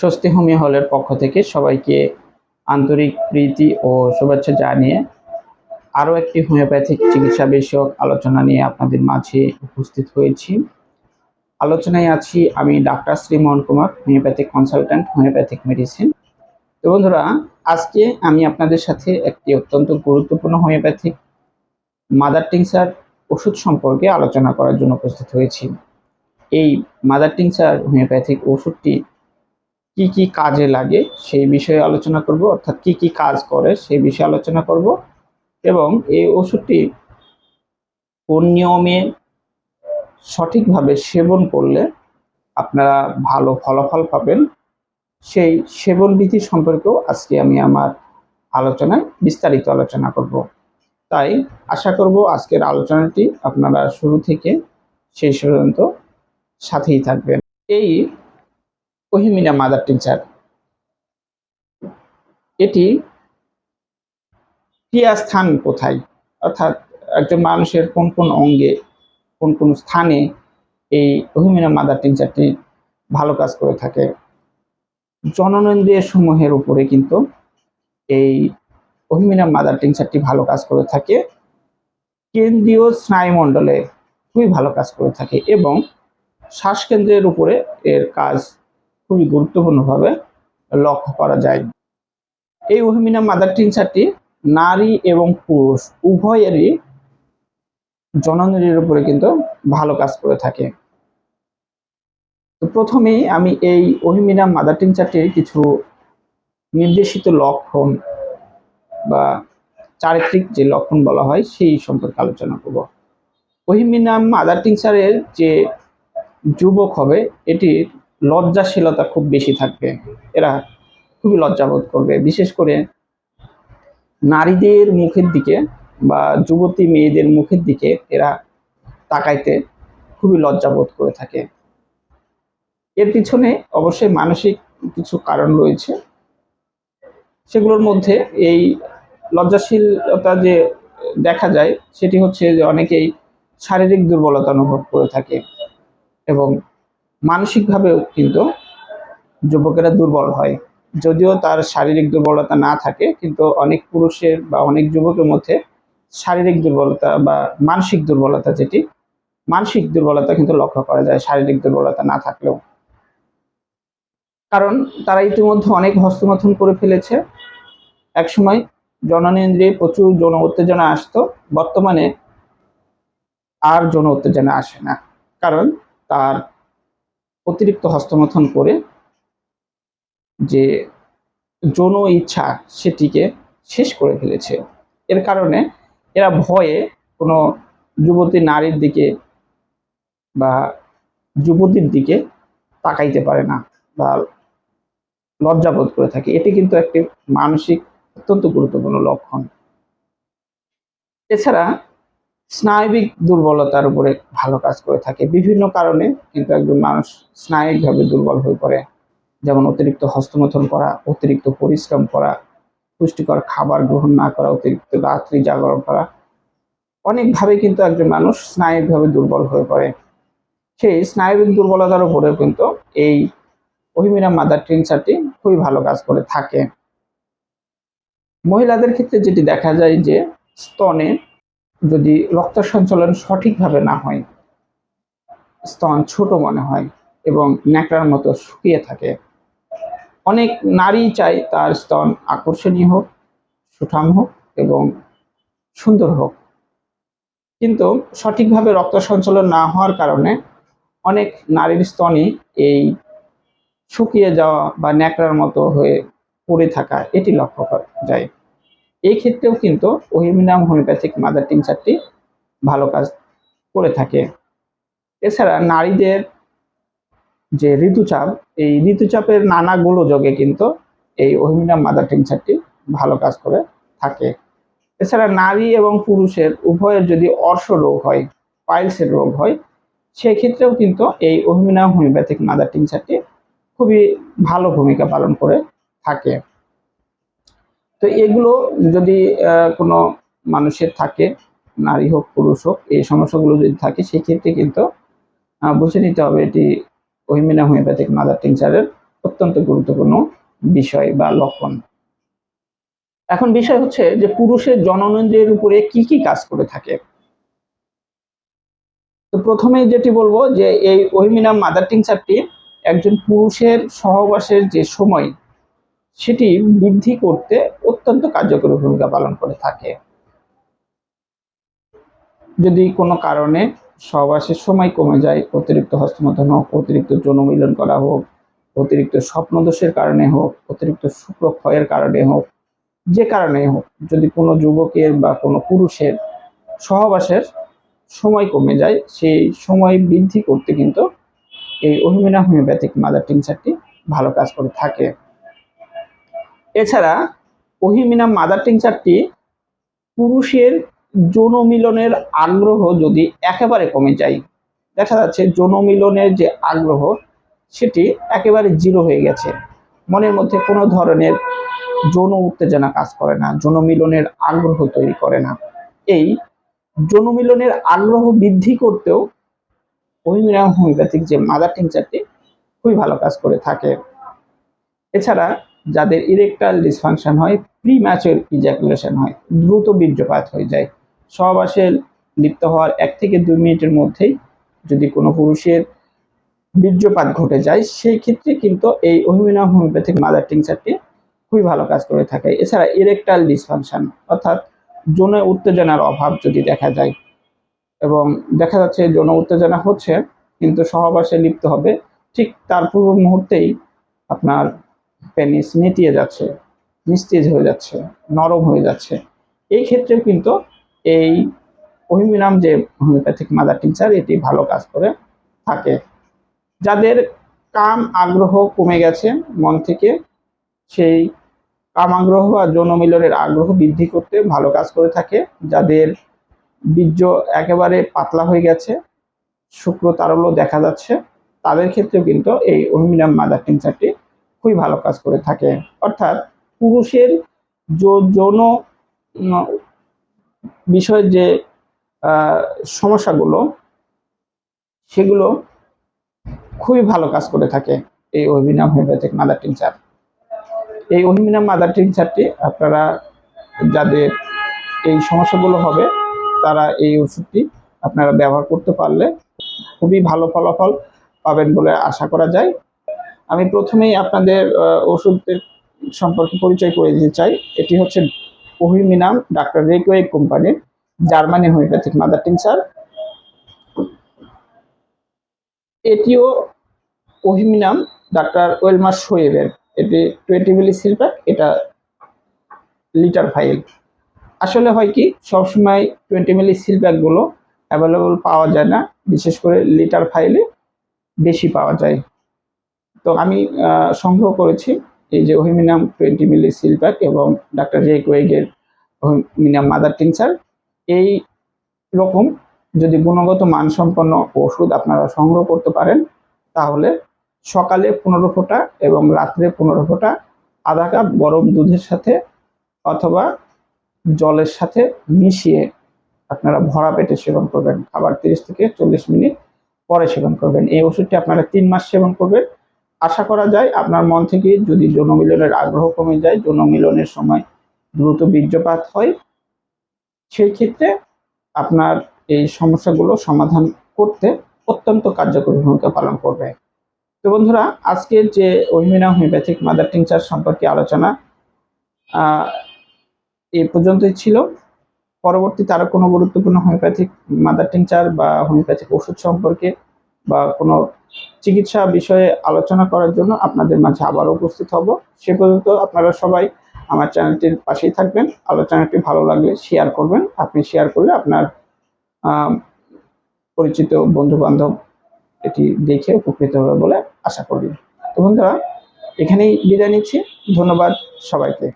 স্বস্তি হোমিও হলের পক্ষ থেকে সবাইকে আন্তরিক প্রীতি ও শুভেচ্ছা জানিয়ে আরও একটি হোমিওপ্যাথিক চিকিৎসা বিষয়ক আলোচনা নিয়ে আপনাদের মাঝে উপস্থিত হয়েছি। আলোচনায় আছি আমি doctor Shri Mohan Kumar, homeopathic consultant, homeopathic medicine. তো বন্ধুরা, আজকে আমি আপনাদের সাথে একটি অত্যন্ত গুরুত্বপূর্ণ হোমিওপ্যাথিক মাদার টিংসার ওষুধ সম্পর্কে আলোচনা করার জন্য উপস্থিত হয়েছি। এই মাদার টিংসার হোমিওপ্যাথিক ওষুধটি কি কি কাজে লাগে সেই বিষয়ে আলোচনা করব, অর্থাৎ কি কি কাজ করে সেই বিষয়ে আলোচনা করব এবং এই ওষুধটি কোন নিয়মে সঠিকভাবে সেবন করলে আপনারা ভালো ফলাফল পাবেন সেই সেবন বিধি সম্পর্কেও আজকে আমি আমার আলোচনায় বিস্তারিত আলোচনা করব। তাই আশা করব আজকের আলোচনাটি আপনারা শুরু থেকে শেষ পর্যন্ত সাথেই থাকবেন। এই ওহিমিনা মাদার টিচার এটি ক্রিয়াস্থান কোথায়? অর্থাৎ একজন মানুষের কোন কোন অঙ্গে, কোন কোন স্থানে এই ওহিমিনা মাদার টিচারটি ভালো কাজ করে থাকে। জননেন্দ্রিয় সমূহের উপরে কিন্তু এই ওহিমিনা মাদার টিংচারটি ভালো কাজ করে থাকে। কেন্দ্রীয় স্নায়ুমণ্ডলে খুবই ভালো কাজ করে থাকে এবং শ্বাসকেন্দ্রের উপরে এর কাজ খুবই গুরুত্বপূর্ণভাবে লক্ষ্য করা যায়। এই ওহিমিনা মাদার টিংচারটি নারী এবং পুরুষ, উভয়েরই জননেন্দ্রিয়ের উপরে কিন্তু ভালো কাজ করে থাকে। তো প্রথমেই আমি এই ওহিমিনা মাদার টিংচারটির কিছু নির্দেশিত লক্ষণ বা চারিত্রিক যে লক্ষণ বলা হয়, সেই সম্পর্কে আলোচনা করব। ওহিমিনাম মাদার টিংচারের যে যুবক হবে, এটির লজ্জাশীলতা খুব বেশি থাকবে। এরা খুবই লজ্জাবোধ করবে। বিশেষ করে নারীদের মুখের দিকে বা যুবতী মেয়েদের মুখের দিকে এরা তাকাইতে খুবই লজ্জাবোধ করে থাকে। এর পিছনে অবশ্যই মানসিক কিছু কারণ রয়েছে। সেগুলোর মধ্যে এই লজ্জাশীলতা যে দেখা যায়, সেটি হচ্ছে যে অনেকেই শারীরিক দুর্বলতা অনুভব করে থাকে এবং মানসিকভাবেও কিন্তু যুবকেরা দুর্বল হয়। যদিও তার শারীরিক দুর্বলতা না থাকে, কিন্তু অনেক পুরুষের বা অনেক যুবকের মধ্যে শারীরিক দুর্বলতা বা মানসিক দুর্বলতা যেটি, মানসিক দুর্বলতা কিন্তু লক্ষ্য করা যায়, শারীরিক দুর্বলতা না থাকলেও। কারণ তারা ইতিমধ্যে অনেক হস্তমথন করে ফেলেছে। একসময় জননেন্দ্রিয়ে প্রচুর যৌন উত্তেজনা আসতো, বর্তমানে আর যৌন উত্তেজনা আসে না। কারণ তার অতিরিক্ত হস্তমথন করে যে যৌন ইচ্ছা সেটিকে শেষ করে ফেলেছে। এর কারণে এরা ভয়ে কোনো যুবতী নারীর দিকে বা যুবতীর দিকে তাকাইতে পারে না বা লজ্জাবোধ করে থাকে। এটি কিন্তু একটি মানসিক অত্যন্ত গুরুত্বপূর্ণ লক্ষণ। এছাড়া স্নায়বিক দুর্বলতার উপরে ভালো কাজ করে থাকে। বিভিন্ন কারণে কিন্তু একজন মানুষ স্নায়বিকভাবে দুর্বল হয়ে পড়ে। যেমন অতিরিক্ত হস্তমথন করা, অতিরিক্ত পরিশ্রম করা, পুষ্টিকর খাবার গ্রহণ না করা, অতিরিক্ত রাত্রি জাগরণ করা। অনেকভাবে কিন্তু একজন মানুষ স্নায়বিকভাবে দুর্বল হয়ে পড়ে। সেই স্নায়বিক দুর্বলতার উপরেও কিন্তু এই ওহিমিনা মাদার টিনচারটি খুবই ভালো কাজ করে থাকে। মহিলাদের ক্ষেত্রে যেটি দেখা যায় যে স্তনে যদি রক্ত সঞ্চালন সঠিকভাবে না হয়, স্তন ছোট মনে হয় এবং ন্যাকড়ার মতো শুকিয়ে থাকে। অনেক নারী চায় তার স্তন আকর্ষণীয় হোক, সুঠাম হোক এবং সুন্দর হোক। কিন্তু সঠিকভাবে রক্ত সঞ্চালন না হওয়ার কারণে অনেক নারীর স্তনই এই শুকিয়ে যাওয়া বা ন্যাকড়ার মতো হয়ে পড়ে থাকা, এটি লক্ষ্য করা যায়। এই ক্ষেত্রেও কিন্তু ওহিমিনাম হোমিওপ্যাথিক মাদার টিনচারটি ভালো কাজ করে থাকে। এছাড়া নারীদের যে ঋতুচাপ, এই ঋতুচাপের নানা গোলযোগে কিন্তু এই ওহিমিনাম মাদার টিনচারটি ভালো কাজ করে থাকে। এছাড়া নারী এবং পুরুষের উভয়ের যদি অর্শ রোগ হয়, পাইলসের রোগ হয়, সেক্ষেত্রেও কিন্তু এই ওহিমিনাম হোমিওপ্যাথিক মাদার টিনচারটি খুবই ভালো ভূমিকা পালন করে থাকে। তো এগুলো যদি কোনো মানুষের থাকে, নারী হোক, পুরুষ হোক, এই সমস্যাগুলো যদি থাকে, সেক্ষেত্রে কিন্তু বুঝে নিতে হবে এটি ওহিমিনা হোমিওপ্যাথিক, মাদার টিংচারের অত্যন্ত গুরুত্বপূর্ণ বিষয় বা লক্ষণ। এখন বিষয় হচ্ছে যে পুরুষের জননেন্দ্রিয়ের উপরে কি কি কাজ করে থাকে। তো প্রথমে যেটি বলব যে এই ওহিমিনা মাদার টিংচারটি একজন পুরুষের সহবাসের যে সময় সেটি বৃদ্ধি করতে অত্যন্ত কার্যকরী ভূমিকা পালন করে থাকে। যদি কোনো কারণে সহবাসের সময় কমে যায়, অতিরিক্ত হস্তমতন হোক, অতিরিক্ত যৌনমিলন করা হোক, অতিরিক্ত স্বপ্নদোষের কারণে হোক, অতিরিক্ত শুক্রক্ষয়ের কারণে হোক, যে কারণে হোক, যদি কোনো যুবকের বা কোনো পুরুষের সহবাসের সময় কমে যায়, সেই সময় বৃদ্ধি করতে কিন্তু এই অহিমিনা হোমিওপ্যাথিক মাদার টিংচারটি ভালো কাজ করে থাকে। এছাড়া ওহিমিনা মাদার টিংচারটি পুরুষের যৌন মিলনের আগ্রহ যদি একেবারে কমে যায়, দেখা যাচ্ছে যৌন মিলনের যে আগ্রহ, সেটি একেবারে জিরো হয়ে গেছে। মনের মধ্যে কোনো ধরনের যৌন উত্তেজনা কাজ করে না যৌন মিলনের আগ্রহ তৈরি করে না। এই যৌন মিলনের আগ্রহ বৃদ্ধি করতেও ওহিমিরাম হোমিওপ্যাথিক যে মাদার টিংচারটি খুবই ভালো কাজ করে থাকে। এছাড়া যাদের ইরেকটাল ডিসফাংশন হয় প্রি ম্যাচুর ইজাকুলেশন হয়, দ্রুত বীর্যপাত হয়ে যায়। সহবাসে লিপ্ত হওয়ার এক থেকে দুই মিনিটের মধ্যেই যদি কোনো পুরুষের বীর্যপাত ঘটে যায়, সেই ক্ষেত্রে কিন্তু এই ওহিমিনা হোমিওপ্যাথিক মাদার টিংচারটি খুবই ভালো কাজ করে থাকে। এছাড়া ইরেকটাল ডিসফাংশন অর্থাৎ যৌন উত্তেজনার অভাব যদি দেখা যায়, এবং দেখা যাচ্ছে যৌন উত্তেজনা হচ্ছে, কিন্তু সহবাসে লিপ্ত হবে, ঠিক তার পূর্ব মুহূর্তেই আপনার পেনিস নেতিয়ে যাচ্ছে, নিস্তেজ হয়ে যাচ্ছে, নরম হয়ে যাচ্ছে। এই ক্ষেত্রেও কিন্তু এই ওহিমিনাম যে হোমিওপ্যাথিক মাদার টিচার এটি ভালো কাজ করে থাকে। যাদের কাম আগ্রহ কমে গেছে মন থেকে, সেই কাম আগ্রহ বা যৌন মিলনের আগ্রহ বৃদ্ধি করতে ভালো কাজ করে থাকে। যাদের বীর্য একেবারে পাতলা হয়ে গেছে, শুক্র তারল্য দেখা যাচ্ছে, তাদের ক্ষেত্রেও কিন্তু এই ওহিমিনাম মাদার টিংচারটি খুবই ভালো কাজ করে থাকে। অর্থাৎ পুরুষের যৌন বিষয়ের যে সমস্যাগুলো, সেগুলো খুবই ভালো কাজ করে থাকে এই অভিনাম হোমিওপ্যাথিক মাদার টিংচার এই অহিমিনাম মাদার টিংচারটি আপনারা যাদের এই সমস্যাগুলো হবে, তারা এই ওষুধটি আপনারা ব্যবহার করতে পারলে খুবই ভালো ফলাফল পাবেন বলে আশা করা যায়। আমি প্রথমেই আপনাদের ওষুধের সম্পর্কে পরিচয় করে দিতে চাই। এটি হচ্ছে ওহিমিনাম, ডাক্তার রেকওয়ে কোম্পানির জার্মানি হোমিওপ্যাথিক মাদার টিংচার এটিও ওহিমিনাম, ডাক্তার ওয়েলমার শোয়েবের। এটি টোয়েন্টি মিলি সিলপ্যাক, এটা লিটার ফাইল আসলে হয় কি, সবসময় টোয়েন্টি মিলি সিলপ্যাকগুলো অ্যাভেলেবল পাওয়া যায় না, বিশেষ করে লিটার ফাইলে বেশি পাওয়া যায়। তো আমি সংগ্রহ করেছি এই যে ওহিমিনাম টোয়েন্টি মিলি সিলপ্যাক এবং ডাক্তার রেক ওয়েগের মিনাম মাদার টিংচার এই রকম যদি গুণগত মানসম্পন্ন ওষুধ আপনারা সংগ্রহ করতে পারেন, তাহলে সকালে পনেরো ফোঁটা এবং রাত্রে পনেরো ফোঁটা আধা কাপ গরম দুধের সাথে অথবা জলের সাথে মিশিয়ে আপনারা ভরা পেটে সেবন করবেন। খাবার তিরিশ থেকে চল্লিশ মিনিট পরে সেবন করবেন। এই ওষুধটি আপনারা তিন মাস সেবন করবেন। আশা করা যায় আপনার মন থেকে যদি যৌন মিলনের আগ্রহ কমে যায় যৌন মিলনের সময় দ্রুত বীর্যপাত হয় সেই ক্ষেত্রে আপনার এই সমস্যাগুলো সমাধান করতে অত্যন্ত কার্যকরী ভূমিকা পালন করবে। তো বন্ধুরা, আজকের যে ওহিমিনা হোমিওপ্যাথিক মাদার টিংচার সম্পর্কে আলোচনা এ পর্যন্তই ছিল। পরবর্তীতে আরও কোনো গুরুত্বপূর্ণ হোমিওপ্যাথিক মাদার টিংচার বা হোমিওপ্যাথিক ওষুধ সম্পর্কে বা কোনো চিকিৎসা বিষয়ে আলোচনা করার জন্য আপনাদের মাঝে আবারও উপস্থিত হব। সে পর্যন্ত আপনারা সবাই আমার চ্যানেলটির পাশেই থাকবেন। আলোচনাটি ভালো লাগলে শেয়ার করবেন। আপনি শেয়ার করলে আপনার পরিচিত বন্ধু বান্ধব এটি দেখে উপকৃত হবে বলে আশা করি। তো বন্ধুরা, এখানেই বিদায় নিচ্ছি। ধন্যবাদ সবাইকে।